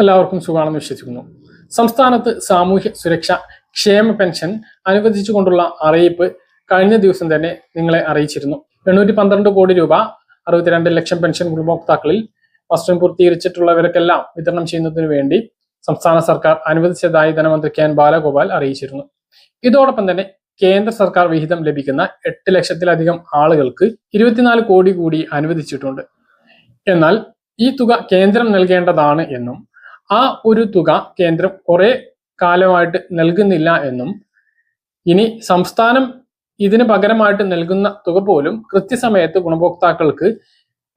എല്ലാവർക്കും സുഖമാണെന്ന് വിശ്വസിക്കുന്നു. സംസ്ഥാനത്ത് സാമൂഹ്യ സുരക്ഷ ക്ഷേമ പെൻഷൻ അനുവദിച്ചുകൊണ്ടുള്ള അറിയിപ്പ് കഴിഞ്ഞ ദിവസം തന്നെ നിങ്ങളെ അറിയിച്ചിരുന്നു. എണ്ണൂറ്റി പന്ത്രണ്ട് കോടി രൂപ അറുപത്തിരണ്ട് ലക്ഷം പെൻഷൻ ഗുണഭോക്താക്കളിൽ വസ്ത്രം പൂർത്തീകരിച്ചിട്ടുള്ളവർക്കെല്ലാം വിതരണം ചെയ്യുന്നതിനു വേണ്ടി സംസ്ഥാന സർക്കാർ അനുവദിച്ചതായി ധനമന്ത്രി കെ എൻ ബാലഗോപാൽ അറിയിച്ചിരുന്നു. ഇതോടൊപ്പം തന്നെ കേന്ദ്ര സർക്കാർ വിഹിതം ലഭിക്കുന്ന എട്ട് ലക്ഷത്തിലധികം ആളുകൾക്ക് ഇരുപത്തിനാല് കോടി കൂടി അനുവദിച്ചിട്ടുണ്ട്. എന്നാൽ ഈ തുക കേന്ദ്രം നൽകേണ്ടതാണ് എന്നും ആ ഒരു തുക കേന്ദ്രം കുറെ കാലമായിട്ട് നൽകുന്നില്ല എന്നും ഇനി സംസ്ഥാനം ഇതിന് പകരമായിട്ട് നൽകുന്ന തുക പോലും കൃത്യസമയത്ത് ഗുണഭോക്താക്കൾക്ക്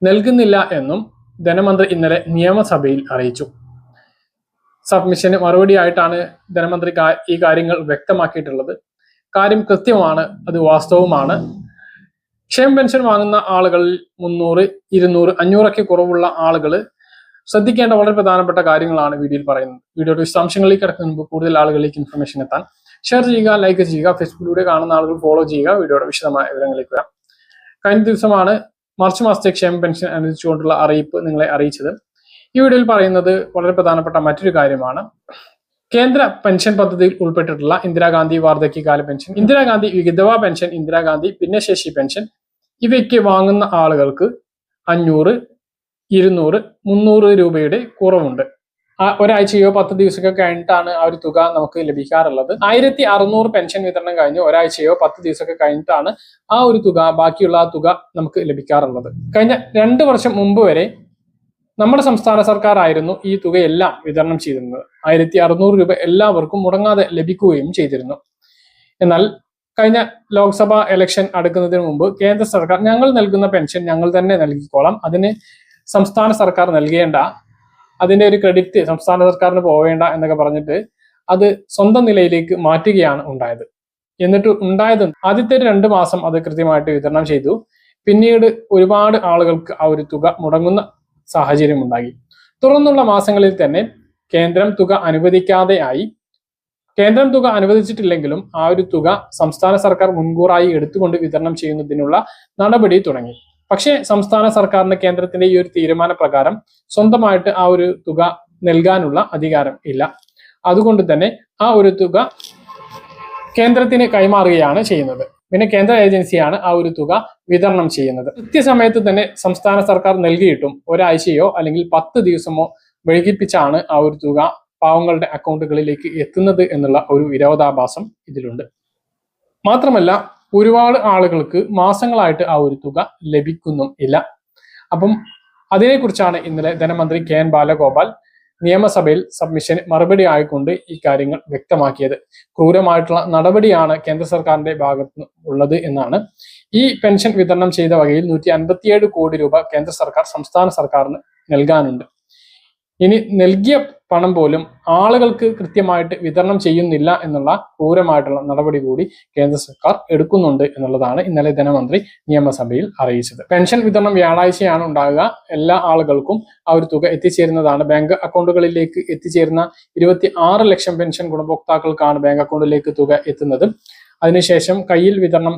നൽകുന്നില്ല എന്നും ധനമന്ത്രി ഇന്നലെ നിയമസഭയിൽ അറിയിച്ചു. സബ്മിഷന് മറുപടിയായിട്ടാണ് ധനമന്ത്രി ഈ കാര്യങ്ങൾ വ്യക്തമാക്കിയിട്ടുള്ളത്. കാര്യം കൃത്യമാണ് അത് വാസ്തവമാണ്. ക്ഷേമ പെൻഷൻ വാങ്ങുന്ന ആളുകളിൽ മുന്നൂറ് ഇരുന്നൂറ് അഞ്ഞൂറൊക്കെ കുറവുള്ള ആളുകൾ ശ്രദ്ധിക്കേണ്ട വളരെ പ്രധാനപ്പെട്ട കാര്യങ്ങളാണ് വീഡിയോയിൽ പറയുന്നത്. വീഡിയോയുടെ വിശദാംശങ്ങളിലേക്ക് കിടക്കുന്ന മുമ്പ് കൂടുതൽ ആളുകളിലേക്ക് ഇൻഫർമേഷൻ എത്താൻ. ഷെയർ ചെയ്യുക ലൈക്ക് ചെയ്യുക ഫേസ്ബുക്കിലൂടെ കാണുന്ന ആളുകൾ ഫോളോ ചെയ്യുക. വീഡിയോയുടെ വിശദമായ വിവരങ്ങളിലേക്ക് വരാം. കഴിഞ്ഞ ദിവസമാണ് മാർച്ച് മാസത്തെ ക്ഷേമ പെൻഷൻ അനുവദിച്ചുകൊണ്ടുള്ള അറിയിപ്പ് നിങ്ങളെ അറിയിച്ചത്. ഈ വീഡിയോയിൽ പറയുന്നത് വളരെ പ്രധാനപ്പെട്ട മറ്റൊരു കാര്യമാണ്. കേന്ദ്ര പെൻഷൻ പദ്ധതിയിൽ ഉൾപ്പെട്ടിട്ടുള്ള ഇന്ദിരാഗാന്ധി വാർദ്ധക്യകാല പെൻഷൻ ഇന്ദിരാഗാന്ധി വിധവാ പെൻഷൻ ഇന്ദിരാഗാന്ധി ഭിന്നശേഷി പെൻഷൻ ഇവയ്ക്ക് വാങ്ങുന്ന ആളുകൾക്ക് അഞ്ഞൂറ് ഇരുന്നൂറ് മുന്നൂറ് രൂപയുടെ കുറവുണ്ട്. ആ ഒരാഴ്ചയോ പത്ത് ദിവസമൊക്കെ കഴിഞ്ഞിട്ടാണ് ആ ഒരു തുക നമുക്ക് ലഭിക്കാറുള്ളത്. ആയിരത്തി അറുന്നൂറ് പെൻഷൻ വിതരണം കഴിഞ്ഞ് ഒരാഴ്ചയോ പത്ത് ദിവസമൊക്കെ കഴിഞ്ഞിട്ടാണ് ആ ഒരു തുക ബാക്കിയുള്ള ആ തുക നമുക്ക് ലഭിക്കാറുള്ളത്. കഴിഞ്ഞ രണ്ട് വർഷം മുമ്പ് വരെ നമ്മുടെ സംസ്ഥാന സർക്കാർ ആയിരുന്നു ഈ തുകയെല്ലാം വിതരണം ചെയ്തിരുന്നത്. ആയിരത്തി അറുന്നൂറ് രൂപ എല്ലാവർക്കും മുടങ്ങാതെ ലഭിക്കുകയും ചെയ്തിരുന്നു. എന്നാൽ കഴിഞ്ഞ ലോക്സഭാ ഇലക്ഷൻ അടുക്കുന്നതിന് മുമ്പ് കേന്ദ്ര സർക്കാർ ഞങ്ങൾ നൽകുന്ന പെൻഷൻ ഞങ്ങൾ തന്നെ നൽകിക്കോളാം. അതിന് സംസ്ഥാന സർക്കാർ നൽകേണ്ട അതിന്റെ ഒരു ക്രെഡിറ്റ് സംസ്ഥാന സർക്കാരിന് പോവേണ്ട എന്നൊക്കെ പറഞ്ഞിട്ട് അത് സ്വന്തം നിലയിലേക്ക് മാറ്റുകയാണ് ഉണ്ടായത്. എന്നിട്ട് ഉണ്ടായത് ആദ്യത്തെ രണ്ട് മാസം അത് കൃത്യമായിട്ട് വിതരണം ചെയ്തു. പിന്നീട് ഒരുപാട് ആളുകൾക്ക് ആ ഒരു തുക മുടങ്ങുന്ന സാഹചര്യം ഉണ്ടായി. തുടർന്നുള്ള മാസങ്ങളിൽ തന്നെ കേന്ദ്രം തുക അനുവദിക്കാതെ ആയി. കേന്ദ്രം തുക അനുവദിച്ചിട്ടില്ലെങ്കിലും ആ ഒരു തുക സംസ്ഥാന സർക്കാർ മുൻകൂറായി എടുത്തുകൊണ്ട് വിതരണം ചെയ്യുന്നതിനുള്ള നടപടി തുടങ്ങി. പക്ഷേ സംസ്ഥാന സർക്കാരിന്റെ കേന്ദ്രത്തിന്റെ ഈ ഒരു തീരുമാന പ്രകാരം സ്വന്തമായിട്ട് ആ ഒരു തുക നൽകാനുള്ള അധികാരം ഇല്ല. അതുകൊണ്ട് തന്നെ ആ ഒരു തുക കേന്ദ്രത്തിന് കൈമാറുകയാണ് ചെയ്യുന്നത്. പിന്നെ കേന്ദ്ര ഏജൻസിയാണ് ആ ഒരു തുക വിതരണം ചെയ്യുന്നത്. കൃത്യസമയത്ത് തന്നെ സംസ്ഥാന സർക്കാർ നൽകിയിട്ടും ഒരാഴ്ചയോ അല്ലെങ്കിൽ പത്ത് ദിവസമോ വൈകിപ്പിച്ചാണ് ആ ഒരു തുക പാവങ്ങളുടെ അക്കൗണ്ടുകളിലേക്ക് എത്തുന്നത് എന്നുള്ള ഒരു വിരോധാഭാസം ഇതിലുണ്ട്. മാത്രമല്ല ഒരുപാട് ആളുകൾക്ക് മാസങ്ങളായിട്ട് ആ ഒരു തുക ലഭിക്കുന്നും ഇല്ല അപ്പം അതിനെക്കുറിച്ചാണ് ഇന്നലെ ധനമന്ത്രി കെ എൻ ബാലഗോപാൽ നിയമസഭയിൽ സബ്മിഷൻ മറുപടി ആയിക്കൊണ്ട് ഈ കാര്യങ്ങൾ വ്യക്തമാക്കിയത്. ക്രൂരമായിട്ടുള്ള നടപടിയാണ് കേന്ദ്ര സർക്കാരിന്റെ ഭാഗത്ത് ഉള്ളത് എന്നാണ്. ഈ പെൻഷൻ വിതരണം ചെയ്ത വകയിൽ നൂറ്റി അൻപത്തിയേഴ് കോടി രൂപ കേന്ദ്ര സർക്കാർ സംസ്ഥാന സർക്കാരിന് നൽകാനുണ്ട്. ഇനി നൽകിയ പണം പോലും ആളുകൾക്ക് കൃത്യമായിട്ട് വിതരണം ചെയ്യുന്നില്ല എന്നുള്ള ക്രൂരമായിട്ടുള്ള നടപടി കൂടി കേന്ദ്ര സർക്കാർ എടുക്കുന്നുണ്ട് എന്നുള്ളതാണ് ഇന്നലെ ധനമന്ത്രി നിയമസഭയിൽ അറിയിച്ചത്. പെൻഷൻ വിതരണം വ്യാഴാഴ്ചയാണ് ഉണ്ടാകുക. എല്ലാ ആളുകൾക്കും ആ ഒരു തുക എത്തിച്ചേരുന്നതാണ്. ബാങ്ക് അക്കൗണ്ടുകളിലേക്ക് എത്തിച്ചേരുന്ന ഇരുപത്തി ലക്ഷം പെൻഷൻ ഗുണഭോക്താക്കൾക്കാണ് ബാങ്ക് അക്കൗണ്ടിലേക്ക് തുക എത്തുന്നത്. അതിനുശേഷം കയ്യിൽ വിതരണം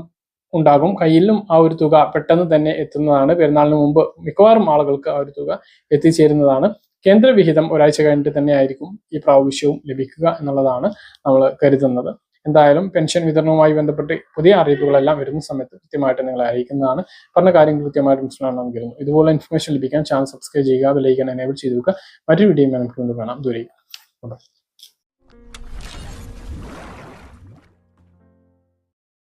ഉണ്ടാകും. കയ്യിലും ആ ഒരു തുക പെട്ടെന്ന് തന്നെ എത്തുന്നതാണ്. പെരുന്നാളിന് മുമ്പ് മിക്കവാറും ആളുകൾക്ക് ആ ഒരു തുക എത്തിച്ചേരുന്നതാണ്. കേന്ദ്ര വിഹിതം ഒരാഴ്ച കഴിഞ്ഞിട്ട് തന്നെ ആയിരിക്കും ഈ പ്രാവശ്യവും ലഭിക്കുക എന്നുള്ളതാണ് നമ്മൾ കരുതുന്നത്. എന്തായാലും പെൻഷൻ വിതരണവുമായി ബന്ധപ്പെട്ട് പുതിയ അറിയിപ്പുകളെല്ലാം വരുന്ന സമയത്ത് കൃത്യമായിട്ട് നിങ്ങളെ അറിയിക്കുന്നതാണ്. പറഞ്ഞ കാര്യങ്ങൾ കൃത്യമായിട്ട് മനസ്സിലാണെന്ന് കരുതുന്നു. ഇതുപോലെ ഇൻഫർമേഷൻ ലഭിക്കാൻ ചാനൽ സബ്സ്ക്രൈബ് ചെയ്യുക ബെലൈക്കൻ എനേബിൾ ചെയ്ത് വെക്കുക. മറ്റൊരു വീഡിയോ നമുക്ക് കൊണ്ട് കാണാം. ദൂരേക്ക്